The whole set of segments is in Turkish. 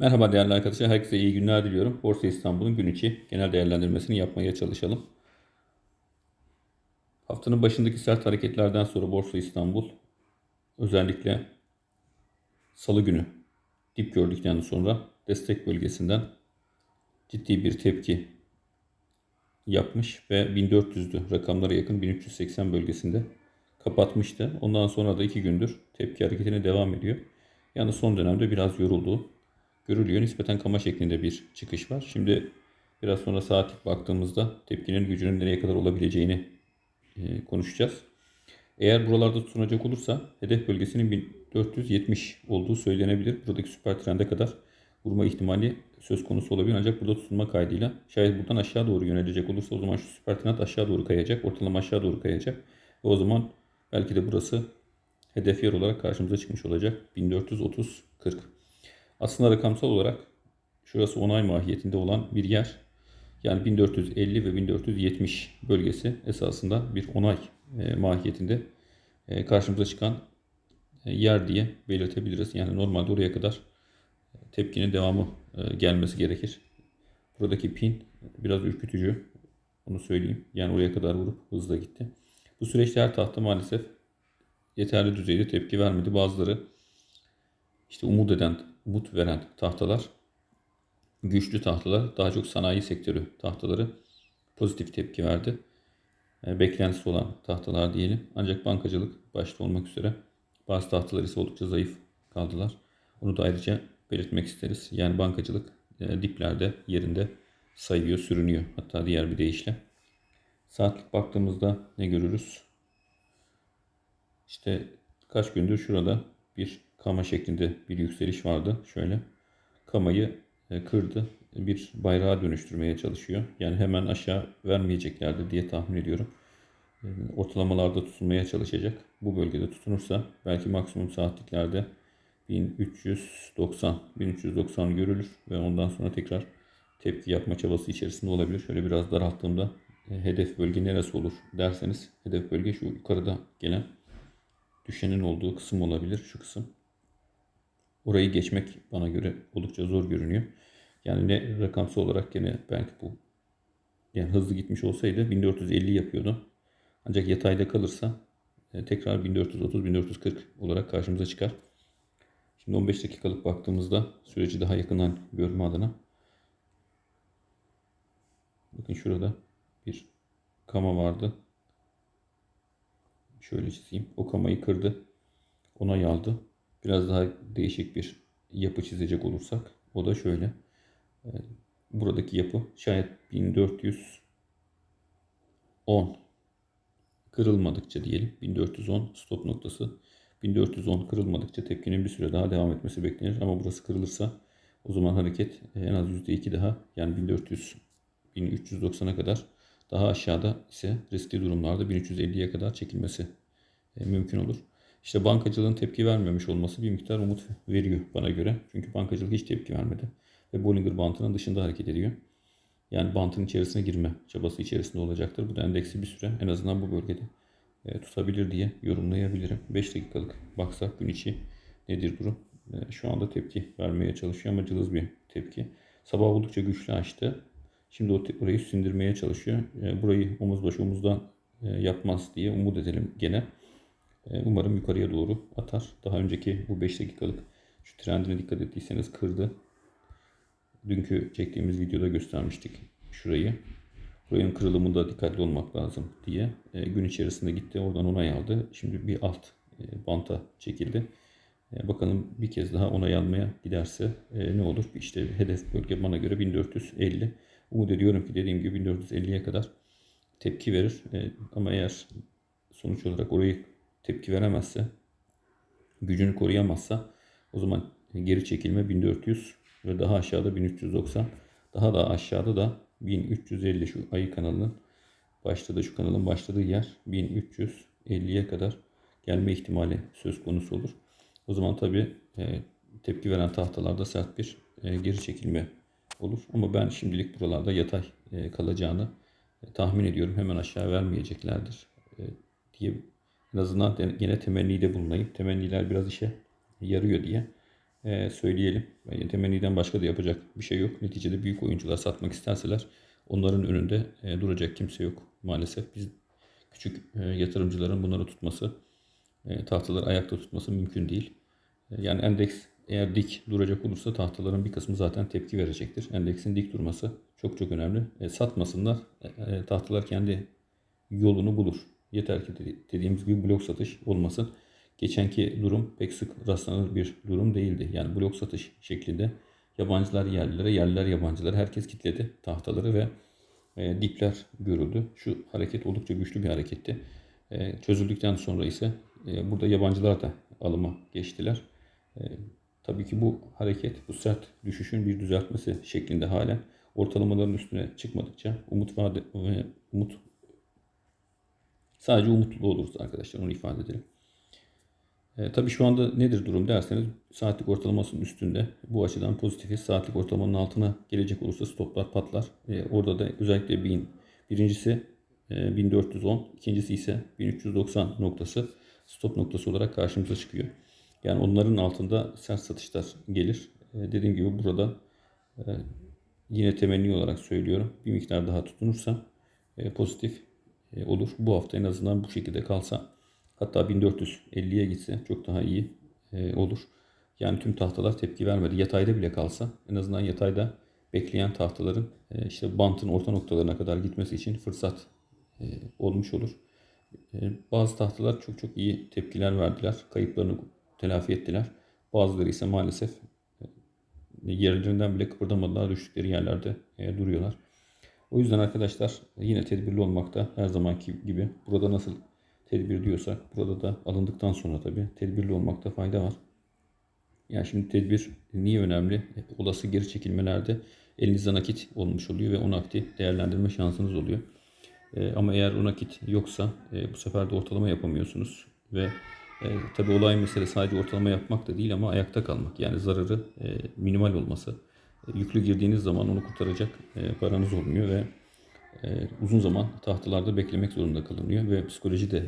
Merhaba değerli arkadaşlar. Herkese iyi günler diliyorum. Borsa İstanbul'un gün içi genel değerlendirmesini yapmaya çalışalım. Haftanın başındaki sert hareketlerden sonra Borsa İstanbul özellikle salı günü dip gördükten sonra destek bölgesinden ciddi bir tepki yapmış ve 1400'lü rakamlara yakın 1380 bölgesinde kapatmıştı. Ondan sonra da iki gündür tepki hareketine devam ediyor. Yani son dönemde biraz yoruldu görülüyor. Nispeten kama şeklinde bir çıkış var. Şimdi biraz sonra saatlik baktığımızda tepkinin gücünün nereye kadar olabileceğini e, konuşacağız. Eğer buralarda tutunacak olursa hedef bölgesinin 1470 olduğu söylenebilir. Buradaki süper trende kadar vurma ihtimali söz konusu olabilir. Ancak burada tutunma kaydıyla şayet buradan aşağı doğru yönelecek olursa o zaman şu süper trend aşağı doğru kayacak. Ortalama aşağı doğru kayacak. Ve o zaman belki de burası hedef yer olarak karşımıza çıkmış olacak. 1430-40. Aslında rakamsal olarak şurası onay mahiyetinde olan bir yer. Yani 1450 ve 1470 bölgesi esasında bir onay e, mahiyetinde e, karşımıza çıkan e, yer diye belirtebiliriz. Yani normalde oraya kadar tepkinin devamı gelmesi gerekir. Buradaki pin biraz ürkütücü. Onu söyleyeyim. Yani oraya kadar vurup hızla gitti. Bu süreçte her tahta maalesef yeterli düzeyde tepki vermedi. Bazıları işte umut eden, umut veren tahtalar, güçlü tahtalar, daha çok sanayi sektörü tahtaları pozitif tepki verdi. E, beklentisi olan tahtalar diyelim. Ancak bankacılık başta olmak üzere bazı tahtalar ise oldukça zayıf kaldılar. Onu da ayrıca belirtmek isteriz. Yani bankacılık e, diplerde yerinde sayıyor, sürünüyor. Hatta diğer bir deyişle. Saatlik baktığımızda ne görürüz? İşte kaç gündür şurada bir kama şeklinde bir yükseliş vardı. Şöyle kamayı e, kırdı. Bir bayrağa dönüştürmeye çalışıyor. Yani hemen aşağı vermeyeceklerdir diye tahmin ediyorum. E, ortalamalarda tutunmaya çalışacak. Bu bölgede tutunursa belki maksimum saatliklerde 1390 1390 görülür ve ondan sonra tekrar tepki yapma çabası içerisinde olabilir. Şöyle biraz daralttığımda e, hedef bölge neresi olur derseniz hedef bölge şu yukarıda gelen düşenin olduğu kısım olabilir. Şu kısım. Orayı geçmek bana göre oldukça zor görünüyor. Yani ne rakamsal olarak gene belki bu yani hızlı gitmiş olsaydı 1450 yapıyordu. Ancak yatayda kalırsa e, tekrar 1430-1440 olarak karşımıza çıkar. Şimdi 15 dakikalık baktığımızda süreci daha yakından görme adına bakın şurada bir kama vardı. Şöyle çizeyim. O kamayı kırdı. Onay aldı. Biraz daha değişik bir yapı çizecek olursak o da şöyle. Ee, buradaki yapı şayet 1410 kırılmadıkça diyelim 1410 stop noktası 1410 kırılmadıkça tepkinin bir süre daha devam etmesi beklenir ama burası kırılırsa o zaman hareket en az %2 daha yani 1400 1390'a kadar daha aşağıda ise riskli durumlarda 1350'ye kadar çekilmesi e, mümkün olur. İşte bankacılığın tepki vermemiş olması bir miktar umut veriyor bana göre. Çünkü bankacılık hiç tepki vermedi. Ve Bollinger bantının dışında hareket ediyor. Yani bantın içerisine girme çabası içerisinde olacaktır. Bu da endeksi bir süre en azından bu bölgede e, tutabilir diye yorumlayabilirim. 5 dakikalık baksak gün içi nedir durum? E, şu anda tepki vermeye çalışıyor ama cılız bir tepki. Sabah oldukça güçlü açtı. Şimdi orayı sindirmeye çalışıyor. E, burayı omuz başı omuzdan yapmaz diye umut edelim gene. E, umarım yukarıya doğru atar. Daha önceki bu 5 dakikalık şu trendine dikkat ettiyseniz kırdı. Dünkü çektiğimiz videoda göstermiştik şurayı. Buranın kırılımında dikkatli olmak lazım diye. E, gün içerisinde gitti. Oradan onay aldı. Şimdi bir alt e, banta çekildi. bakalım bir kez daha onay almaya giderse ne olur? İşte hedef bölge bana göre 1450. Umut ediyorum ki dediğim gibi 1450'ye kadar tepki verir. ama eğer sonuç olarak orayı tepki veremezse, gücünü koruyamazsa o zaman geri çekilme 1400 ve daha aşağıda 1390. Daha da aşağıda da 1350 şu ayı kanalının başladığı şu kanalın başladığı yer 1350'ye kadar gelme ihtimali söz konusu olur. O zaman tabi e, tepki veren tahtalarda sert bir e, geri çekilme olur. Ama ben şimdilik buralarda yatay e, kalacağını e, tahmin ediyorum. Hemen aşağı vermeyeceklerdir e, diye en azından yine temennide bulunayım. Temenniler biraz işe yarıyor diye e, söyleyelim. E, temenniden başka da yapacak bir şey yok. Neticede büyük oyuncular satmak isterseler onların önünde e, duracak kimse yok maalesef. Biz küçük yatırımcıların bunları tutması, e, tahtaları ayakta tutması mümkün değil. Yani endeks eğer dik duracak olursa tahtaların bir kısmı zaten tepki verecektir. Endeksin dik durması çok çok önemli. E, satmasınlar. E, tahtalar kendi yolunu bulur. Yeter ki dedi- dediğimiz gibi blok satış olmasın. Geçenki durum pek sık rastlanır bir durum değildi. Yani blok satış şeklinde yabancılar yerlilere, yerliler yabancılara herkes kitledi tahtaları ve e, dipler görüldü. Şu hareket oldukça güçlü bir hareketti. E, çözüldükten sonra ise e, burada yabancılar da alıma geçtiler. E, tabii ki bu hareket, bu sert düşüşün bir düzeltmesi şeklinde halen ortalamaların üstüne çıkmadıkça umut vaat ve umut sadece umutlu oluruz arkadaşlar onu ifade edelim. E, tabii şu anda nedir durum derseniz saatlik ortalamasının üstünde. Bu açıdan pozitifiz. Saatlik ortalamanın altına gelecek olursa stoplar patlar. E, orada da özellikle bin, birincisi e, 1410, ikincisi ise 1390 noktası stop noktası olarak karşımıza çıkıyor. Yani onların altında sert satışlar gelir. E, dediğim gibi burada e, yine temenni olarak söylüyorum. Bir miktar daha tutunursa e, pozitif olur. Bu hafta en azından bu şekilde kalsa hatta 1450'ye gitse çok daha iyi e, olur. Yani tüm tahtalar tepki vermedi. Yatayda bile kalsa en azından yatayda bekleyen tahtaların e, işte bantın orta noktalarına kadar gitmesi için fırsat e, olmuş olur. E, Bazı tahtalar çok çok iyi tepkiler verdiler. Kayıplarını telafi ettiler. Bazıları ise maalesef e, yerlerinden bile kıpırdamadılar. Düştükleri yerlerde e, duruyorlar. O yüzden arkadaşlar yine tedbirli olmakta her zamanki gibi burada nasıl tedbir diyorsak burada da alındıktan sonra tabii tedbirli olmakta fayda var. Yani şimdi tedbir niye önemli? Olası geri çekilmelerde elinizde nakit olmuş oluyor ve o nakti değerlendirme şansınız oluyor. E, ama eğer o nakit yoksa e, bu sefer de ortalama yapamıyorsunuz ve e, tabii olay mesele sadece ortalama yapmak da değil ama ayakta kalmak. Yani zararı e, minimal olması. Yüklü girdiğiniz zaman onu kurtaracak e, paranız olmuyor ve e, uzun zaman tahtalarda beklemek zorunda kalınıyor ve psikoloji de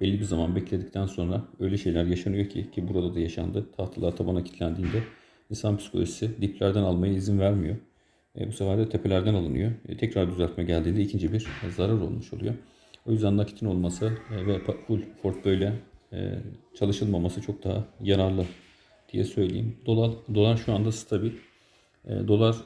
belli bir zaman bekledikten sonra öyle şeyler yaşanıyor ki ki burada da yaşandı. Tahtalar tabana kilitlendiğinde insan psikolojisi diplerden almaya izin vermiyor. E, bu sefer de tepelerden alınıyor. E, tekrar düzeltme geldiğinde ikinci bir zarar olmuş oluyor. O yüzden nakitin olması e, ve full portföyle e, çalışılmaması çok daha yararlı diye söyleyeyim. Dolar, dolar şu anda stabil. E, dolar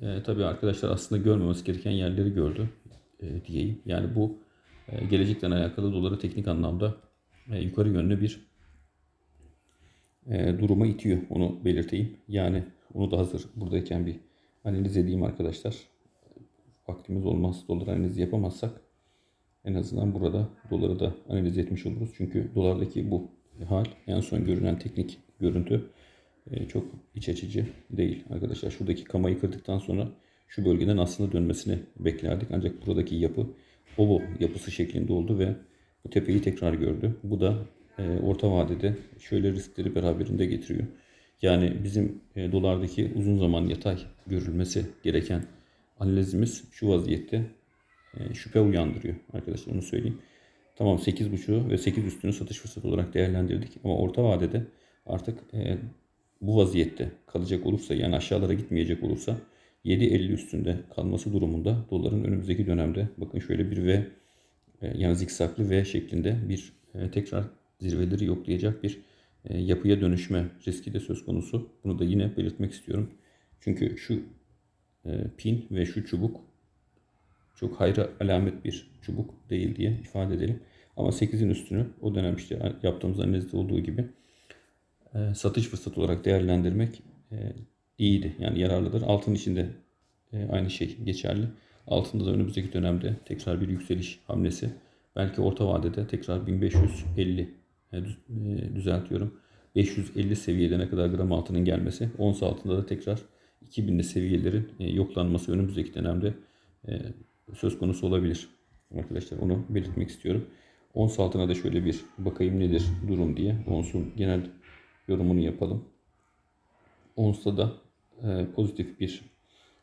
e, tabii arkadaşlar aslında görmemesi gereken yerleri gördü e, diyeyim. Yani bu e, gelecekten alakalı doları teknik anlamda e, yukarı yönlü bir e, duruma itiyor. Onu belirteyim. Yani onu da hazır buradayken bir analiz edeyim arkadaşlar. Vaktimiz olmaz dolar analizi yapamazsak en azından burada doları da analiz etmiş oluruz. Çünkü dolardaki bu hal en son görünen teknik görüntü çok iç açıcı değil arkadaşlar. Şuradaki kamayı kırdıktan sonra şu bölgeden aslında dönmesini beklerdik. Ancak buradaki yapı obo yapısı şeklinde oldu ve bu tepeyi tekrar gördü. Bu da e, orta vadede şöyle riskleri beraberinde getiriyor. Yani bizim e, dolardaki uzun zaman yatay görülmesi gereken analizimiz şu vaziyette e, şüphe uyandırıyor arkadaşlar onu söyleyeyim. Tamam 8.5'u ve 8 üstünü satış fırsatı olarak değerlendirdik ama orta vadede artık e, bu vaziyette kalacak olursa yani aşağılara gitmeyecek olursa 7.50 üstünde kalması durumunda doların önümüzdeki dönemde bakın şöyle bir V e, yani zikzaklı V şeklinde bir e, tekrar zirveleri yoklayacak bir e, yapıya dönüşme riski de söz konusu. Bunu da yine belirtmek istiyorum. Çünkü şu pin ve şu çubuk çok hayra alamet bir çubuk değil diye ifade edelim. Ama 8'in üstünü o dönem işte yaptığımız analizde olduğu gibi e, satış fırsatı olarak değerlendirmek e, iyiydi. Yani yararlıdır. Altın içinde e, aynı şey geçerli. Altında da önümüzdeki dönemde tekrar bir yükseliş hamlesi. Belki orta vadede tekrar 1550 e, düz- e, düzeltiyorum. 550 seviyede kadar gram altının gelmesi. Ons altında da tekrar 2000'li seviyelerin yoklanması önümüzdeki dönemde söz konusu olabilir. Arkadaşlar onu belirtmek istiyorum. Ons altına da şöyle bir bakayım nedir durum diye. Ons'un genel yorumunu yapalım. Ons'ta da e, pozitif bir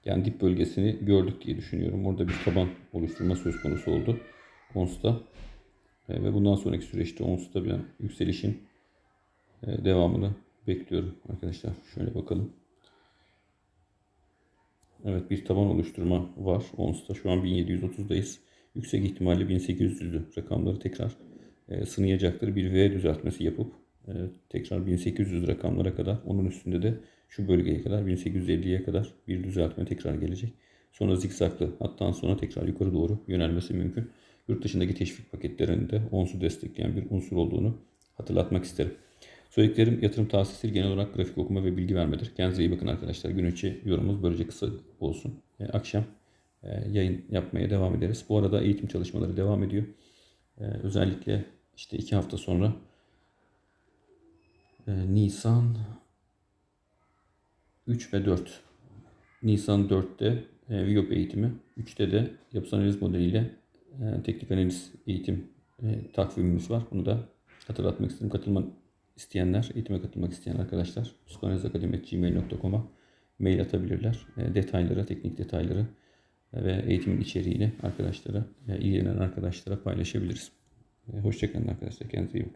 yani dip bölgesini gördük diye düşünüyorum. Orada bir taban oluşturma söz konusu oldu. Ons'ta E, ve bundan sonraki süreçte Ons'ta bir yükselişin e, devamını bekliyorum arkadaşlar. Şöyle bakalım. Evet bir taban oluşturma var. ONS'ta şu an 1730'dayız. Yüksek ihtimalle 1800'lü rakamları tekrar e, sınayacaktır. Bir V düzeltmesi yapıp tekrar 1800 rakamlara kadar onun üstünde de şu bölgeye kadar 1850'ye kadar bir düzeltme tekrar gelecek. Sonra zikzaklı hatta sonra tekrar yukarı doğru yönelmesi mümkün. Yurt dışındaki teşvik paketlerinde ONS'u destekleyen bir unsur olduğunu hatırlatmak isterim. Söylediklerim yatırım tavsiyesi genel olarak grafik okuma ve bilgi vermedir. Kendinize iyi bakın arkadaşlar. Gün içi yorumumuz böylece kısa olsun. E, akşam e, yayın yapmaya devam ederiz. Bu arada eğitim çalışmaları devam ediyor. E, özellikle işte iki hafta sonra e, Nisan 3 ve 4. Nisan 4'te e, VIOP eğitimi, 3'te de yapısal analiz modeliyle e, teknik analiz eğitim e, takvimimiz var. Bunu da hatırlatmak istedim. Katılmak isteyenler, eğitime katılmak isteyen arkadaşlar psikanalizakademi.gmail.com'a mail atabilirler. E, detayları, teknik detayları e, ve eğitimin içeriğini arkadaşlara, ilgilenen arkadaşlara paylaşabiliriz. Hoşçakalın arkadaşlar. Kendinize iyi bakın.